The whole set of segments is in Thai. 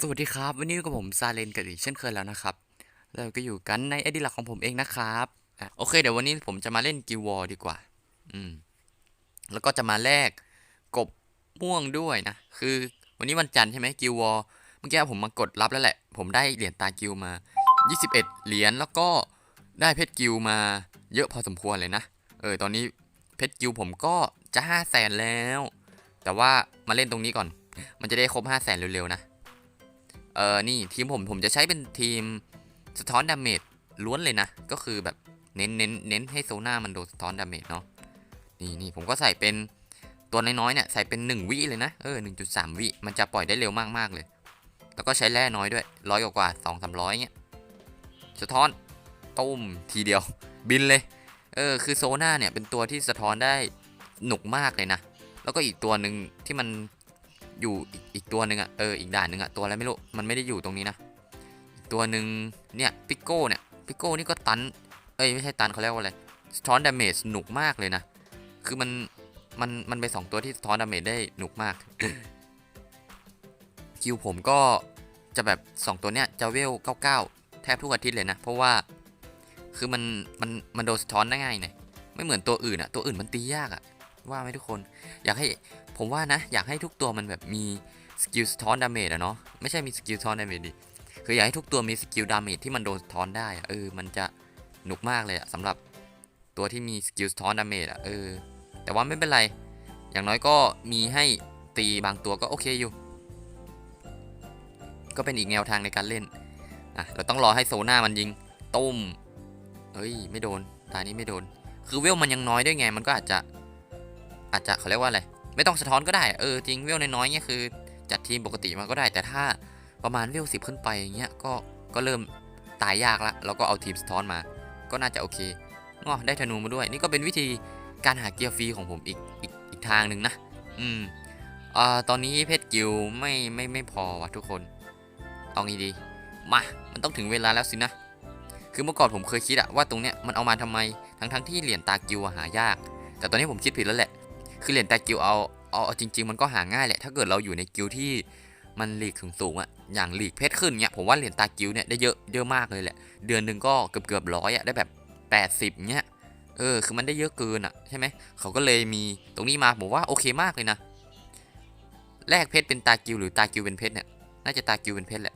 สวัสดีครับ วันนี้กับผมซาเลนกันอีกเช่นเคยแล้วนะครับเราก็อยู่กันในไอดีหลักของผมเองนะครับอโอเค เดี๋ยววันนี้ผมจะมาเล่นกิววอดีกว่า อืม แล้วก็จะมาแลกกบม่วงด้วยนะ คือวันนี้วันจันทร์ใช่ไหมกิววอเมื่อกี้ผมมากดรับแล้วแหละ ผมได้เหรียญตากิวมา 21 เหรียญแล้วก็ได้เพชรกิวมาเยอะพอสมควรเลยนะ เออ ตอนนี้เพชรกิวผมก็จะ5 0 0แสนแล้ว แต่ว่ามาเล่นตรงนี้ก่อน มันจะได้ครบ5 0 0แสนเร็วๆนะ เออนี่ทีมผมผมจะใช้เป็นทีมสะท้อนดาเมจล้วนเลยนะ ก็คือแบบเน้นเน้นเน้นให้โซน่ามันโดนสะท้อนดาเมจเนาะนี่นี่ผมก็ใส่เป็นตัวน้อยๆเนี่ยใส่เป็น 1 วิเลยนะเออ1.3 วิมันจะปล่อยได้เร็วมากๆเลย แล้วก็ใช้แร่น้อยด้วยร้อยกว่าสองสามร้อยเงี้ยสะท้อนตุ้มทีเดียว บินเลย เออคือโซน่าเนี่ยเป็นตัวที่สะท้อนได้หนุกมากเลยนะ แล้วก็อีกตัวหนึ่งที่มัน อยู่อีกอีกตัวหนึ่งอะเอออีกด่านหนึ่งอะตัวอะไรไม่รู้มันไม่ได้อยู่ตรงนี้นะอีกตัวหนึ่งเนี่ยปิโก้เนี่ยปิโก้นี่ก็ตันเอ้ยไม่ใช่ตันเขาเรียกว่าอะไรสะท้อนดาเมจหนุกมากเลยนะคือมันมันมันเป็นสองตัวที่สะท้อนดาเมจได้หนุกมากคิวผมก็จะแบบ 2 ตัวเนี้ยจะเวล99 แทบทุกอาทิตย์เลยนะ เพราะว่าคือมันมันมันโดนสะท้อนได้ง่ายหน่อยไม่เหมือนตัวอื่นอะตัวอื่นมันตียากอะว่าไหมทุกคน อยากให้ ผมว่านะ อยากให้ทุกตัวมันแบบมีสกิลสะท้อนดาเมจอะเนาะไม่ใช่มีสกิลสะท้อนดาเมจดิคืออยากให้ทุกตัวมีสกิลดาเมจที่มันโดนสะท้อนได้อะเออมันจะหนุกมากเลยอะสำหรับตัวที่มีสกิลสะท้อนดาเมจอะเออแต่ว่าไม่เป็นไร อย่างน้อยก็มีให้ตีบางตัวก็โอเคอยู่ ก็เป็นอีกแนวทางในการเล่นอะเราต้องรอให้โซน่ามันยิงตุ้มเฮ้ยไม่โดนตานี้ไม่โดน คือเวลมันยังน้อยด้วยไงมันก็อาจจะอาจจะเขาเรียกว่าอะไร ไม่ต้องสะท้อนก็ได้เออจริงเวลน้อยๆเนี่ยคือ จัดทีมปกติมาก็ได้ แต่ถ้าประมาณเวลสิบขึ้นไปอย่างเงี้ยก็ก็เริ่มตายยากละแล้วก็เอาทีมสะท้อนมา ก็น่าจะโอเคงอได้ธนูมาด้วย นี่ก็เป็นวิธีการหาเกียร์ฟรีของผมอีกอีกอีกทางหนึ่งนะ อืมอ่าตอนนี้เพชรกิลไม่ไม่ไม่พอวะทุกคน เอางี้ดีมา มันต้องถึงเวลาแล้วสินะ คือเมื่อก่อนผมเคยคิดอะว่าตรงเนี้ยมันเอามาทำไม ทั้งทั้งที่เหรียญตากิวหายาก แต่ตอนนี้ผมคิดผิดแล้วแหละ คือเหรียญตากิวเอาเอาจริง ๆ มันก็หาง่ายแหละ ถ้าเกิดเราอยู่ในกิวที่มันหลีกถึงสูงอะอย่างหลีกเพชรขึ้นเนี้ยผมว่าเหรียญตากิวเนี่ยได้เยอะเยอะมากเลยแหละ เดือนหนึ่งก็เกือบเกือบร้อยอะได้แบบ 80เนี้ยเออคือมันได้เยอะเกินอะใช่ไหมเขาก็เลยมีตรงนี้มาผมว่าโอเคมากเลยนะแลกเพชรเป็นตากิวหรือตากิวเป็นเพชรเนี่ยน่าจะตากิวเป็นเพชรแหละ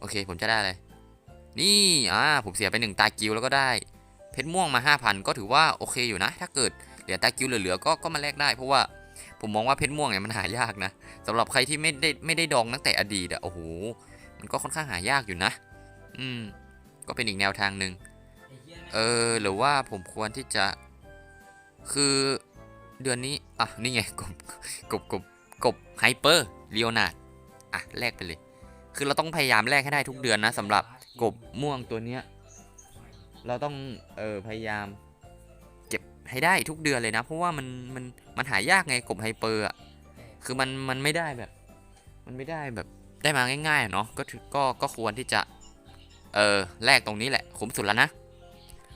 โอเคผมจะได้อะไรนี่อ่าผมเสียไปหนึ่งตากิวแล้วก็ได้ เพชรม่วงมา 5,000 ก็ถือว่าโอเคอยู่นะ ถ้าเกิด เหลือตากิวเหลือๆก็ก็มาแลกได้ เพราะว่าผมมองว่าเพชรม่วงเนี่ยมันหายากนะสำหรับใครที่ไม่ได้ไม่ได้ดองตั้งแต่อดีตอะโอ้โหมันก็ค่อนข้างหายากอยู่นะ อืม ก็เป็นอีกแนวทางหนึ่งเออหรือว่าผมควรที่จะ คือเดือนนี้อะนี่ไงกบกบกบกบไฮเปอร์เลโอนาร์ดอะแลกไปเลย คือเราต้องพยายามแลกให้ได้ทุกเดือนนะสำหรับกบม่วงตัวเนี้ยเราต้องเออพยายาม ให้ได้ทุกเดือนเลยนะ เพราะว่ามันมันมันหายากไงกบไฮเปอร์อะคือมันมันไม่ได้แบบ มันไม่ได้แบบได้มาง่ายๆเนาะก็ก็ก็ควรที่จะ เออแลกตรงนี้แหละคุ้มสุดแล้วนะ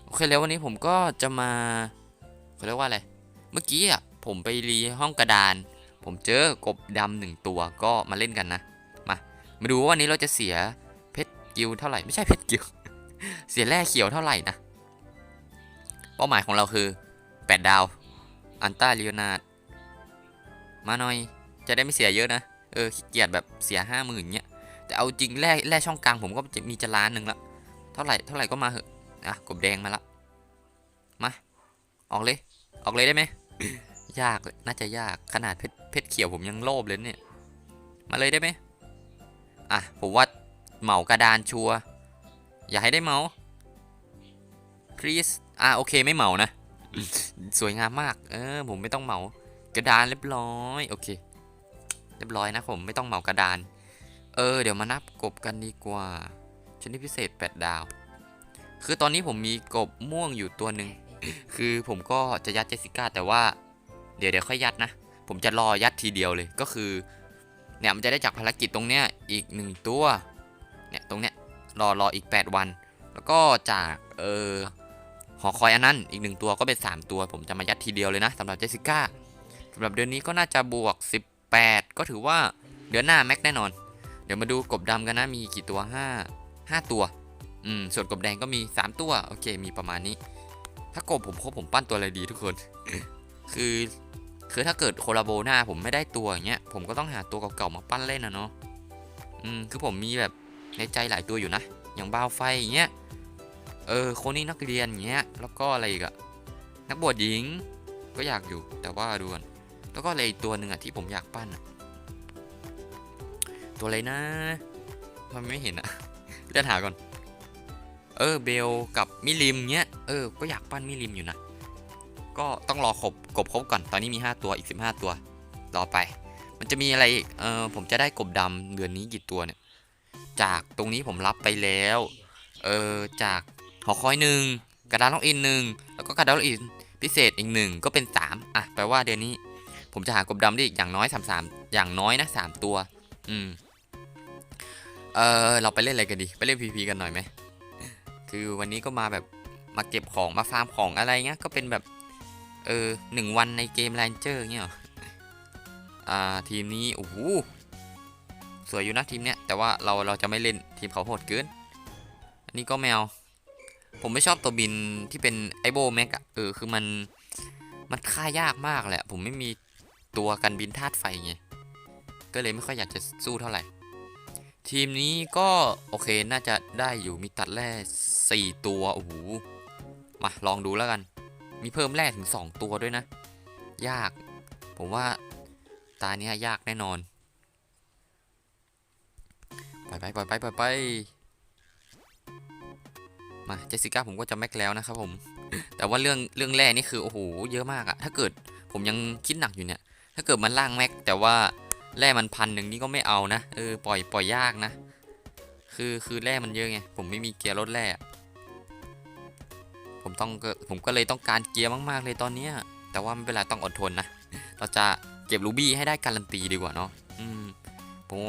โอเคแล้ววันนี้ผมก็จะมาเขาเรียกว่าอะไรเมื่อกี้อะผมไปรีห้องกระดาน ผมเจอกบดำหนึ่งตัวก็มาเล่นกันนะมามาดูว่าวันนี้เราจะเสียเพชรกิลเท่าไหร่ไม่ใช่เพชรกิลเสียแร่เขียวเท่าไหร่นะเป้าหมายของเราคือ 8 ดาว อันต้าลีโอนาดมาหน่อย จะได้ไม่เสียเยอะนะ เออขี้เกียจแบบเสียห้าหมื่นเนี้ย แต่เอาจริงแร่แร่ช่องกลางผมก็จะมีจะล้านหนึ่งละ เท่าไหร่เท่าไหร่ก็มาเหอะ อะ กบแดงมาละ มา ออกเลย ออกเลยได้ไหม ยากเลยน่าจะยาก ขนาดเพชรเพชรเขียวผมยังโลภเลยเนี่ย มาเลยได้ไหมอะ ผมว่าเหมากระดานชัว อย่าให้ได้เหมา please อะโอเคไม่เหมานะ สวยงามมาก เออ ผมไม่ต้องเหมากระดานเรียบร้อย โอเค เรียบร้อยนะผมไม่ต้องเหมากระดาน เออ เดี๋ยวมานับกบกันดีกว่า ชนิดพิเศษ 8 ดาว คือตอนนี้ผมมีกบม่วงอยู่ตัวหนึ่ง คือผมก็จะยัดเจสสิก้าแต่ว่า เดี๋ยวเดี๋ยวค่อยยัดนะ ผมจะรอยัดทีเดียวเลย ก็คือ เนี่ยมันจะได้จากภารกิจตรงเนี้ยอีกหนึ่งตัว เนี่ยตรงเนี้ยรอรออีก 8 วัน แล้วก็จาก เออ หอคอยอันนั้นอีกหนึ่งตัวก็เป็น 3 ตัว ผมจะมายัดทีเดียวเลยนะสำหรับเจสสิก้าสำหรับเดือนนี้ก็น่าจะบวก 18 ก็ถือว่าเดือนหน้าแม็กแน่นอน เดี๋ยวมาดูกบดำกันนะมีกี่ตัวห้าห้าตัวอืมส่วนกบแดงก็มีสามตัวโอเค มีประมาณนี้ ถ้ากบผมครบผมปั้นตัวอะไรดีทุกคน คือคือถ้าเกิดโคลาโบหน้าผมไม่ได้ตัวอย่างเงี้ยผมก็ต้องหาตัวเก่าๆมาปั้นเล่นนะเนาะอืมคือผมมีแบบในใจหลายตัวอยู่นะ อย่างบ้าวไฟอย่างเงี้ย เออโคนนี้นักเรียนเงี้ยแล้วก็อะไรอีกอะนักบวชหญิงก็อยากอยู่แต่ว่าดูก่อนแล้วก็อะไรอีกตัวหนึ่งอะที่ผมอยากปั้นอะตัวอะไรนะ มันไม่เห็นอะเลื่อนหาก่อน เออเบลกับมิลิมเงี้ยเออก็อยากปั้นมิลิมอยู่นะก็ต้องรอครบกบครบก่อนตอนนี้มี 5 ตัวอีก 15 ตัวรอไป มันจะมีอะไรอีกเออผมจะได้กบดำเดือนนี้กี่ตัวเนี่ยจากตรงนี้ผมรับไปแล้ว เออจาก หอคอยหนึ่งกระดานล็อกอินหนึ่งแล้วก็กระดานล็อกอินพิเศษอีกหนึ่งก็เป็น 3 อะแปลว่าเดือนนี้ ผมจะหากบดำได้อีกอย่างน้อย3 3อย่างน้อยนะ3ตัว อืม เออเราไปเล่นอะไรกันดี ไปเล่นพีพีกันหน่อยไหมคือวันนี้ก็มาแบบมาเก็บของมาฟาร์มของอะไรเงี้ยก็เป็นแบบเออหนึ่งวันในเกมแรนเจอร์เงี้ยออ่าทีมนี้โอ้โหสวยอยู่นะทีมเนี้ยแต่ว่าเราเราจะไม่เล่นทีมเขาโหดเกิน อันนี้ก็แมว ผมไม่ชอบตัวบินที่เป็นไอโบแม็กอะเออคือมันมันฆ่ายากมากแหละ ผมไม่มีตัวกันบินธาตุไฟไงก็เลยไม่ค่อยอยากจะสู้เท่าไหร่ ทีมนี้ก็โอเคน่าจะได้อยู่มีตัดแร่สี่ตัวโอ้โหมาลองดูแล้วกัน มีเพิ่มแร่ถึง 2 ตัวด้วยนะ ยาก ผมว่าตาเนี้ยยากแน่นอน ไปล่อยไปปไปไป มาเจสสิก้าผมก็จะแม็กแล้วนะครับผม แต่ว่าเรื่องเรื่องแร่นี่คือโอ้โหเยอะมากอะถ้าเกิดผมยังคิดหนักอยู่เนี่ย ถ้าเกิดมันล่างแม็กแต่ว่าแร่มันพันหนึ่งนี่ก็ไม่เอานะเออปล่อยปล่อยยากนะ คือคือแร่มันเยอะไงผมไม่มีเกียร์รถแร่ผมต้องผมก็เลยต้องการเกียร์มาก ๆ เลยตอนเนี้ยแต่ว่าไม่เป็นไรต้องอดทนนะ เราจะเก็บรูบี้ให้ได้การันตีดีกว่าเนาะอืมผม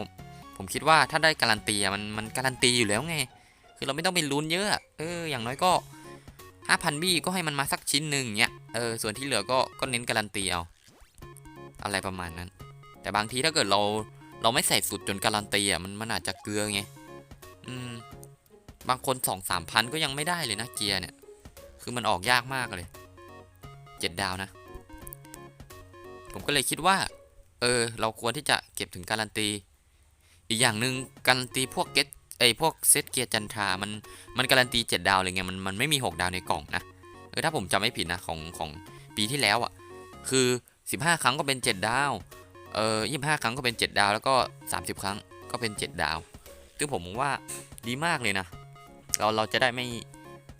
ผมคิดว่าถ้าได้การันตีอะมันมันการันตีอยู่แล้วไง คือเราไม่ต้องไปลุ้นเยอะเอออย่างน้อยก็ห้าพันบี้ก็ให้มันมาสักชิ้นหนึ่งเนี้ยเออส่วนที่เหลือก็ก็เน้นการันตีเอาอะไรประมาณนั้น แต่บางทีถ้าเกิดเราเราไม่ใส่สุดจนการันตีอะมันมันอาจจะเกลือไงอืมบางคนสองสามพันก็ยังไม่ได้เลยนะเกียร์เนี่ย คือมันออกยากมากเลยเจ็ดดาวนะ ผมก็เลยคิดว่า เออ เราควรที่จะเก็บถึงการันตี อีกอย่างหนึ่งการันตีพวกเก็ต ไอพวกเซตเกียร์จันทรามันมันการันตีเจ็ดดาวเลยไงมันมันไม่มีหกดาวในกล่องนะเออถ้าผมจำไม่ผิดนะของของปีที่แล้วอะคือสิบห้าครั้งก็เป็นเจ็ดดาวเออยี่ห้าครั้งก็เป็น 7 ดาว แล้วก็ 30 ครั้งก็เป็น 7 ดาวซึ่งผมมองว่าดีมากเลยนะ เราเราจะได้ไม่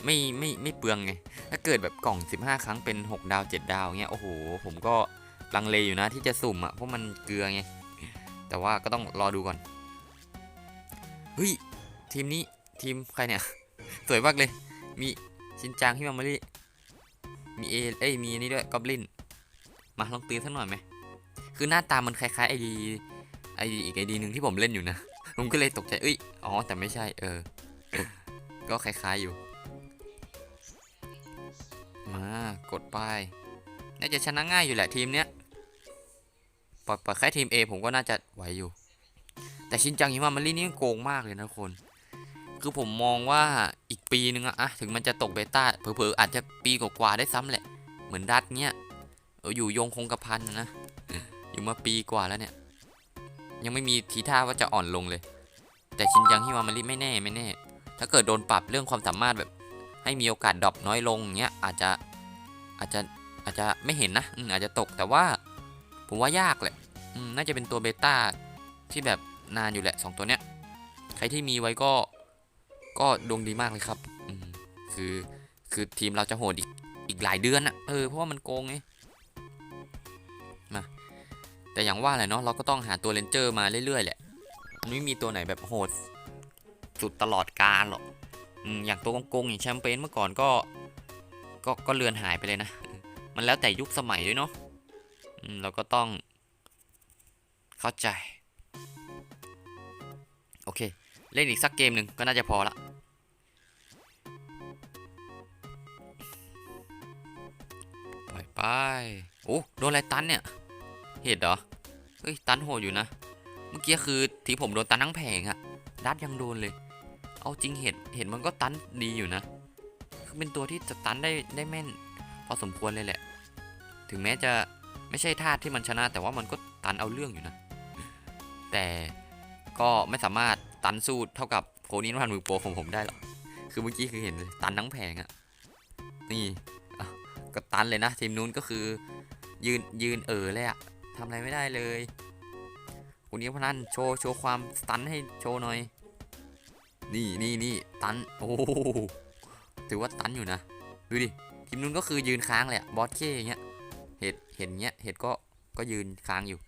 ไม่ไม่ไม่เปลืองไง ถ้าเกิดแบบกล่อง 15 ครั้งเป็น 6 ดาว 7 ดาวเงี้ย โอ้โห ผมก็ลังเลอยู่นะที่จะสุ่มอะ่ะ เพราะมันเกลือไง แต่ว่าก็ต้องรอดูก่อน เฮ้ย ทีมนี้ทีมใครเนี่ย สวยมากเลย มีชินจางที่มามารีมีเอเอ้ยมีอันนี้ด้วยกอบลิน มาลองตีสักหน่อยไหมคือหน้าตามันคล้ายๆไอดีไอดีอีกไอดีหนึ่งที่ผมเล่นอยู่นะ ผมก็เลยตกใจเอ้ยอ๋อแต่ไม่ใช่เออ ก็คล้ายๆอยู่ มากดไปน่าจะชนะง่ายอยู่แหละทีมเนี้ยปล่อยแค่ทีม A ผมก็น่าจะไหวอยู่ แต่ชินจังฮิมามารีนี่โกงมากเลยนะคน คือผมมองว่าอีกปีนึงอะถึงมันจะตกเบต้าเผลอๆอาจจะปีกว่าๆได้ซ้ำแหละ เหมือนดัตเนี้ยอยู่ยงคงกระพันนะอยู่มาปีกว่าแล้วเนี่ย ยังไม่มีทีท่าว่าจะอ่อนลงเลย แต่ชินจังฮิวามาริไม่แน่ไม่แน่ ถ้าเกิดโดนปรับเรื่องความสามารถแบบ ให้มีโอกาสดรอปน้อยลงเงี้ยอาจจะอาจจะอาจจะไม่เห็นนะอาจจะตกแต่ว่า ผมว่ายากแหละน่าจะเป็นตัวเบต้าที่แบบนานอยู่แหละสองตัวเนี้ยใครที่มีไว้ก็ ก็ดวงดีมากเลยครับคือคือทีมเราจะโหดอีกอีกหลายเดือนอะเออเพราะว่ามันโกงไงมาแต่อย่างว่าแหละเนาะเราก็ต้องหาตัวเลนเจอร์มาเรื่อยๆแหละมันไม่มีตัวไหนแบบโหดสุดตลอดกาลหรอกอย่างตัวกงๆอย่างแชมเปญเมื่อก่อนก็ก็ก็เลือนหายไปเลยนะ มันแล้วแต่ยุคสมัยด้วยเนาะเราก็ต้องเข้าใจ โอเค เล่นอีกสักเกมหนึ่งก็น่าจะพอละ โอ้โดนอะไรตันเนี่ย เหตุเหรอ เฮ้ย ตันโหดอยู่นะ เมื่อกี้คือที่ผมโดนตันทั้งแผงอะดัดยังโดนเลย เอาจริงเห็ดเห็ดมันก็ตันดีอยู่นะ คือเป็นตัวที่จะตันได้ได้แม่น พอสมควรเลยแหละ ถึงแม้จะไม่ใช่ธาตุที่มันชนะ แต่ว่ามันก็ตันเอาเรื่องอยู่นะ แต่ก็ไม่สามารถตันสู้เท่ากับโคนี้พันมือโปรของผมได้หรอก คือเมื่อกี้คือเห็นตันทั้งแผงอะนี่ อะก็ตันเลยนะทีมนู้นก็คือ ยืนยืนเออเลยอะทำอะไรไม่ได้เลยคนนี้พนันโชว์โชว์ความสตันให้โชว์หน่อย นี่นี่นี่ตันโอ้ถือว่าตันอยู่นะดูดิทีมนู้นก็คือยืนค้างเลยอะบอสเคอย่างเงี้ยเห็ดเห็นเงี้ยเห็ดก็ก็ยืนค้างอยู่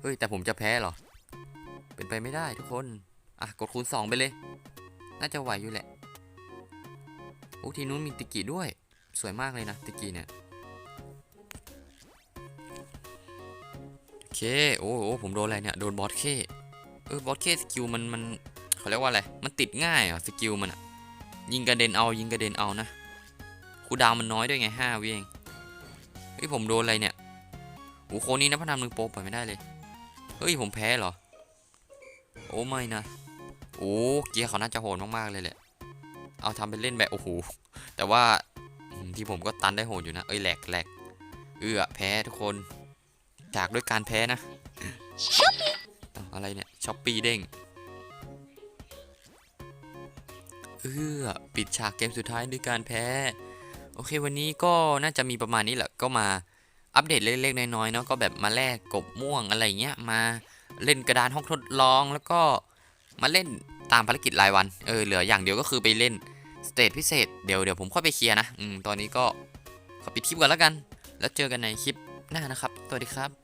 เฮ้ยแต่ผมจะแพ้เหรอเป็นไปไม่ได้ทุกคนอะกดคูณสองไปเลย น่าจะไหวอยู่แหละ โอ้ทีนู้นมีติกิด้วย สวยมากเลยนะติกิเนี่ย โอเค โอ้โหผมโดนอะไรเนี่ย โดนบอสเคเออบอสเคสกิลมันมันเขาเรียกว่าอะไร มันติดง่ายอะสกิลมันอะ ยิงกระเด็นเอายิงกระเด็นเอานะคูดาวมันน้อยด้วยไงห้าวิเองเฮ้ยผมโดนอะไรเนี่ยโอ้โคนี้นะพนันมือโป๊ปล่อยไม่ได้เลย เฮ้ยผมแพ้เหรอ โอ้ไม่นะ โอ้เกียร์เขาน่าจะโหดมากๆเลยแหละ เอาทำเป็นเล่นแบบโอ้โห แต่ว่าที่ผมก็ตันได้โหดอยู่นะ เอ้ยแหลกแหลกเอื้อแพ้ทุกคนจากด้วยการแพ้นะอ้าวอะไรเนี่ยช้อปปี้เด้งเอื้อปิดฉากเกมสุดท้ายด้วยการแพ้ โอเควันนี้ก็น่าจะมีประมาณนี้แหละก็มาอัปเดตเล็กๆน้อยๆเนาะก็แบบมาแลกกบม่วงอะไรเงี้ยมาเล่นกระดานห้องทดลองแล้วก็มาเล่น ตามภารกิจรายวันเออเหลืออย่างเดียวก็คือไปเล่นสเตจพิเศษเดี๋ยวเดี๋ยวผมค่อยไปเคลียร์นะอืมตอนนี้ก็ขอปิดคลิปก่อนแล้วกัน แล้วเจอกันในคลิปหน้านะครับสวัสดีครับ